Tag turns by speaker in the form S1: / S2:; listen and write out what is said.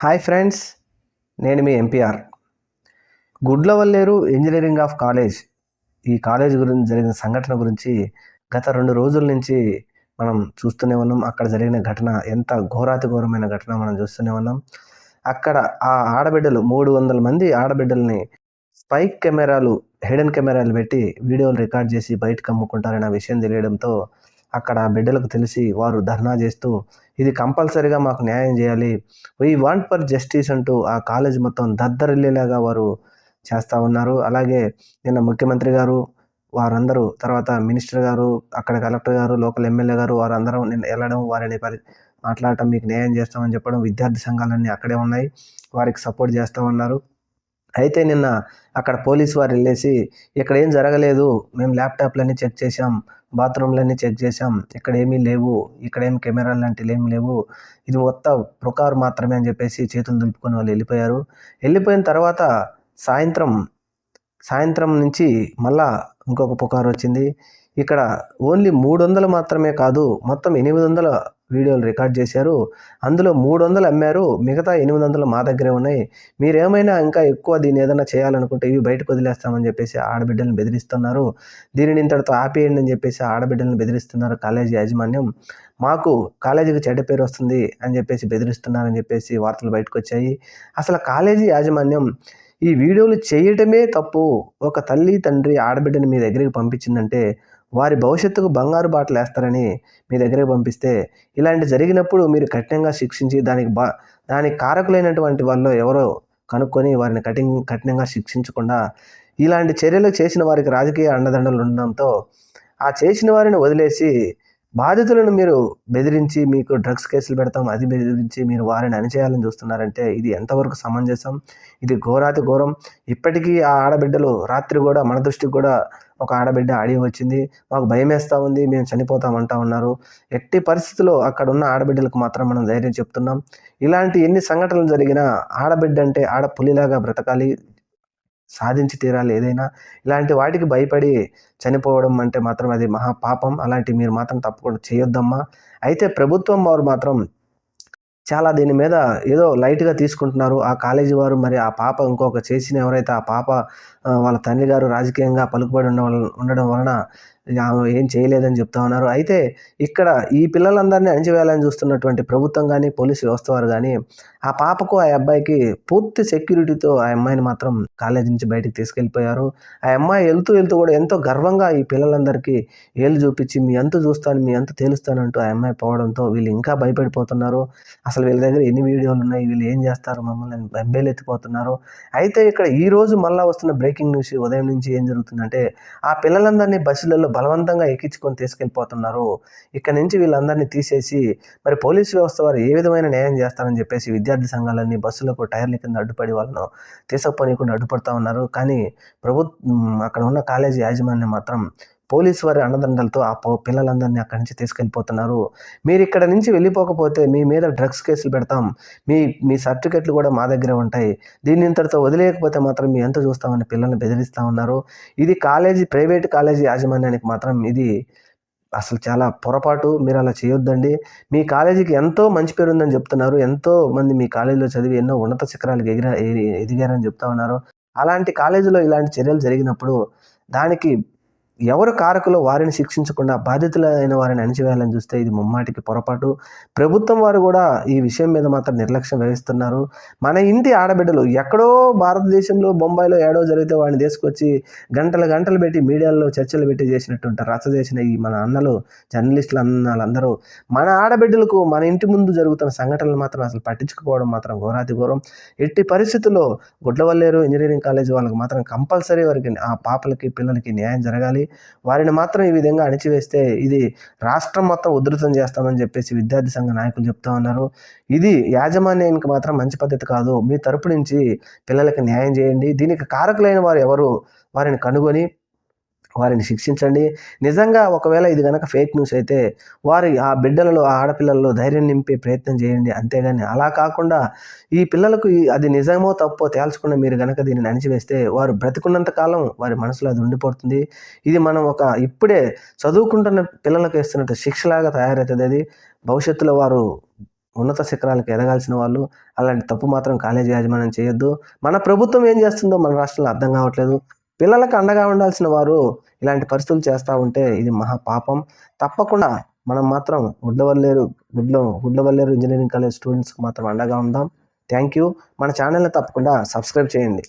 S1: Hi friends నేను మీ MPR Gudlavalleru engineering of college. ఈ college గురించి జరిగిన సంఘటన గురించి గత రెండు రోజుల నుంచి మనం చూస్తూనే ఉన్నాం. అక్కడ జరిగిన ఘటన ఎంత ఘోరాతి ఘోరమైన ఘటన మనం చూస్తూనే ఉన్నాం. అక్కడ ఆ ఆడబిడ్డలు మూడు వందల మంది ఆడబిడ్డల్ని స్పైక్ కెమెరాలు హిడెన్ కెమెరాలు పెట్టి వీడియోలు రికార్డ్ చేసి బయటకు అమ్ముకుంటారనే విషయం తెలియడంతో అక్కడ బిడ్డలకు తెలిసి వారు ధర్నా చేస్తూ ఇది కంపల్సరీగా మాకు న్యాయం చేయాలి. వీ వాంట్ ఫర్ జస్టిస్ అంటూ ఆ కాలేజ్ మొత్తం దద్దరిల్లేలాగా వారు చేస్తూ ఉన్నారు. అలాగే నిన్న ముఖ్యమంత్రి గారు వారందరూ తర్వాత మినిస్టర్ గారు అక్కడ కలెక్టర్ గారు లోకల్ ఎమ్మెల్యే గారు వారందరూ నిన్న వెళ్ళడం వారిని పరి మాట్లాడటం మీకు న్యాయం చేస్తామని చెప్పడం విద్యార్థి సంఘాలన్నీ అక్కడే ఉన్నాయి. వారికి సపోర్ట్ చేస్తూ ఉన్నారు. అయితే నిన్న అక్కడ పోలీస్ వారు వెళ్ళేసి ఇక్కడ ఏం జరగలేదు మేము ల్యాప్టాప్లన్నీ చెక్ చేసాం బాత్రూమ్లన్నీ చెక్ చేసాం ఇక్కడ ఏమీ లేవు ఇక్కడ ఏం కెమెరాలు లాంటివి ఏమి లేవు ఇది మొత్తం పుకారు మాత్రమే అని చెప్పేసి చేతులు దులుపుకొని వాళ్ళు వెళ్ళిపోయారు. వెళ్ళిపోయిన తర్వాత సాయంత్రం సాయంత్రం నుంచి మళ్ళా ఇంకొక పుకారు వచ్చింది. ఇక్కడ ఓన్లీ మూడు వందలు మాత్రమే కాదు మొత్తం ఎనిమిది వందల వీడియోలు రికార్డ్ చేశారు. అందులో మూడు వందలు అమ్మారు మిగతా ఎనిమిది వందలు మా దగ్గరే ఉన్నాయి. మీరేమైనా ఇంకా ఎక్కువ దీన్ని ఏదైనా చేయాలనుకుంటే ఇవి బయటకు వదిలేస్తామని చెప్పేసి ఆడబిడ్డలను బెదిరిస్తున్నారు. దీనిని ఇంతటితో ఆపేయండి అని చెప్పేసి ఆడబిడ్డలను బెదిరిస్తున్నారు కాలేజీ యాజమాన్యం. మాకు కాలేజీకి చెడ్డ పేరు వస్తుంది అని చెప్పేసి బెదిరిస్తున్నారని చెప్పేసి వార్తలు బయటకు వచ్చాయి. అసలు కాలేజీ యాజమాన్యం ఈ వీడియోలు చేయటమే తప్పు. ఒక తల్లి తండ్రి ఆడబిడ్డని మీ దగ్గరికి పంపించిందంటే వారి భవిష్యత్తుకు బంగారు బాటలు వేస్తారని మీ దగ్గరకు పంపిస్తే ఇలాంటి జరిగినప్పుడు మీరు కఠినంగా శిక్షించి దానికి బా దానికి కారకులైనటువంటి వాళ్ళు ఎవరో కనుక్కొని వారిని కఠిన కఠినంగా శిక్షించకుండా ఇలాంటి చర్యలు చేసిన వారికి రాజకీయ అండదండలు ఉండడంతో ఆ చేసిన వారిని వదిలేసి బాధితులను మీరు బెదిరించి మీకు డ్రగ్స్ కేసులు పెడతాం అది బెదిరించి మీరు వారిని అణిచేయాలని చూస్తున్నారంటే ఇది ఎంతవరకు సమంజసం? ఇది ఘోరాతి ఘోరం. ఇప్పటికీ ఆ ఆడబిడ్డలు రాత్రి కూడా మన దృష్టికి కూడా ఒక ఆడబిడ్డ ఆడి వచ్చింది మాకు భయం వేస్తూ ఉంది మేము చనిపోతామంటా ఉన్నారు. ఎట్టి పరిస్థితుల్లో అక్కడ ఉన్న ఆడబిడ్డలకు మాత్రం మనం ధైర్యం చెప్తున్నాం. ఇలాంటి ఎన్ని సంఘటనలు జరిగినా ఆడబిడ్డ అంటే ఆడ పులిలాగా బ్రతకాలి సాధించి తీరాలి ఏదైనా. ఇలాంటి వాటికి భయపడి చనిపోవడం అంటే మాత్రం అది మహా పాపం. అలాంటి మీరు మాత్రం తప్పకుండా చేయొద్దమ్మా. అయితే ప్రభుత్వం వారు మాత్రం చాలా దీని మీద ఏదో లైట్గా తీసుకుంటున్నారు. ఆ కాలేజీ వారు మరి ఆ పాప ఇంకొక చేసిన ఎవరైతే ఆ పాప వాళ్ళ తండ్రి గారు రాజకీయంగా పలుకుబడి ఉండ ఉండడం వలన ఆమె ఏం చేయలేదని చెప్తా ఉన్నారు. అయితే ఇక్కడ ఈ పిల్లలందరినీ అణిచివేయాలని చూస్తున్నటువంటి ప్రభుత్వం కానీ పోలీసు వ్యవస్థ వారు కానీ ఆ పాపకు ఆ అబ్బాయికి పూర్తి సెక్యూరిటీతో ఆ అమ్మాయిని మాత్రం కాలేజీ నుంచి బయటికి తీసుకెళ్ళిపోయారు. ఆ అమ్మాయి వెళ్తూ వెళ్తూ కూడా ఎంతో గర్వంగా ఈ పిల్లలందరికీ ఏళ్ళు చూపించి మీ అంత చూస్తాను మీ అంత తేలుస్తానంటూ ఆ అమ్మాయి పోవడంతో వీళ్ళు ఇంకా భయపడిపోతున్నారు. అసలు వీళ్ళ దగ్గర ఎన్ని వీడియోలు ఉన్నాయి వీళ్ళు ఏం చేస్తారు మమ్మల్ని బెంబేలెత్తిపోతున్నారు అయితే ఇక్కడ ఈరోజు మళ్ళీ మళ్ళా వస్తున్న బ్రేకింగ్ న్యూస్ ఉదయం నుంచి ఏం జరుగుతుందంటే ఆ పిల్లలందరినీ బస్సులలో బలవంతంగా ఎక్కించుకొని తీసుకెళ్ళిపోతున్నారు. ఇక్కడ నుంచి వీళ్ళందరినీ తీసేసి మరి పోలీసు వ్యవస్థ వారు ఏ విధమైన న్యాయం చేస్తారని చెప్పేసి విద్యార్థి సంఘాలన్నీ బస్సులకు టైర్ల కింద అడ్డుపడి వాళ్ళను తీసుకుపోనీయకుండా అడ్డుపడతా ఉన్నారు. కానీ ప్రభుత్వం అక్కడ ఉన్న కాలేజీ యాజమాన్యం మాత్రం పోలీసు వారి అండదండలతో ఆ పిల్లలందరినీ అక్కడి నుంచి తీసుకెళ్ళిపోతున్నారు. మీరు ఇక్కడ నుంచి వెళ్ళిపోకపోతే మీ మీద డ్రగ్స్ కేసులు పెడతాం. మీ మీ సర్టిఫికెట్లు కూడా మా దగ్గరే ఉంటాయి. దీన్ని ఇంతటితో వదిలేయకపోతే మాత్రం మీ ఎంత చూస్తామని పిల్లల్ని బెదిరిస్తూ ఉన్నారు. ఇది కాలేజీ ప్రైవేట్ కాలేజీ యాజమాన్యానికి మాత్రం ఇది అసలు చాలా పొరపాటు. మీరు అలా చేయొద్దండి. మీ కాలేజీకి ఎంతో మంచి పేరు ఉందని చెప్తున్నారు. ఎంతో మంది మీ కాలేజీలో చదివి ఎన్నో ఉన్నత శిఖరాలకు ఎగిరా ఎదిగారని చెప్తా ఉన్నారు. అలాంటి కాలేజీలో ఇలాంటి చర్యలు జరిగినప్పుడు దానికి ఎవరు కారకులో వారిని శిక్షించకుండా బాధితులైన వారిని అణిచివేయాలని చూస్తే ఇది ముమ్మాటికి పొరపాటు. ప్రభుత్వం వారు కూడా ఈ విషయం మీద మాత్రం నిర్లక్ష్యం వహిస్తున్నారు మన ఇంటి ఆడబిడ్డలు ఎక్కడో భారతదేశంలో బొంబాయిలో ఏడో జరిగితే వాడిని తీసుకొచ్చి గంటలు గంటలు పెట్టి మీడియాలో చర్చలు పెట్టి చేసినట్టుంటారు రచ్చ చేసిన ఈ మన అన్నలు జర్నలిస్టులు అన్నలందరూ మన ఆడబిడ్డలకు మన ఇంటి ముందు జరుగుతున్న సంఘటనలు మాత్రం అసలు పట్టించుకోవడం మాత్రం ఘోరాతి ఘోరం. ఎట్టి పరిస్థితుల్లో గుడ్లవల్లేరు ఇంజనీరింగ్ కాలేజ్ వాళ్ళకి మాత్రం కంపల్సరీ వారికి ఆ పాపలకి పిల్లలకి న్యాయం జరగాలి. వారిని మాత్రం ఈ విధంగా అణిచివేస్తే ఇది రాష్ట్రం మొత్తం ఉధృతం చేస్తామని చెప్పేసి విద్యార్థి సంఘ నాయకులు చెప్తా ఉన్నారు. ఇది యాజమాన్యానికి మాత్రం మంచి పద్ధతి కాదు. మీ తరపు నుంచి పిల్లలకి న్యాయం చేయండి. దీనికి కారకులైన వారు ఎవరు? వారిని కనుగొని వారిని శిక్షించండి. నిజంగా ఒకవేళ ఇది కనుక ఫేక్ న్యూస్ అయితే వారి ఆ బిడ్డలలో ఆ ఆడపిల్లల్లో ధైర్యం నింపే ప్రయత్నం చేయండి. అంతేగాని అలా కాకుండా ఈ పిల్లలకు అది నిజమో తప్పో తేల్చకుండా మీరు కనుక దీన్ని అణిచివేస్తే వారు బ్రతికున్నంత కాలం వారి మనసులో అది ఉండిపోతుంది. ఇది మనం ఒక ఇప్పుడే చదువుకుంటున్న పిల్లలకు ఇస్తున్నట్టు శిక్షలాగా తయారవుతుంది అది. భవిష్యత్తులో వారు ఉన్నత శిఖరాలకు ఎదగాల్సిన వాళ్ళు. అలాంటి తప్పు మాత్రం కాలేజీ యాజమాన్యం చేయొద్దు. మన ప్రభుత్వం ఏం చేస్తుందో మన రాష్ట్రంలో అర్థం కావట్లేదు. పిల్లలకు అండగా ఉండాల్సిన వారు ఇలాంటి పరిస్థితులు చేస్తూ ఉంటే ఇది మహా పాపం. తప్పకుండా మనం మాత్రం గుడ్లవల్లేరు గుడ్ల గుడ్లవల్లేరు ఇంజనీరింగ్ కాలేజ్ స్టూడెంట్స్కి మాత్రం అండగా ఉందాం. థ్యాంక్ యూ మన ఛానల్ని తప్పకుండా సబ్స్క్రైబ్ చేయండి.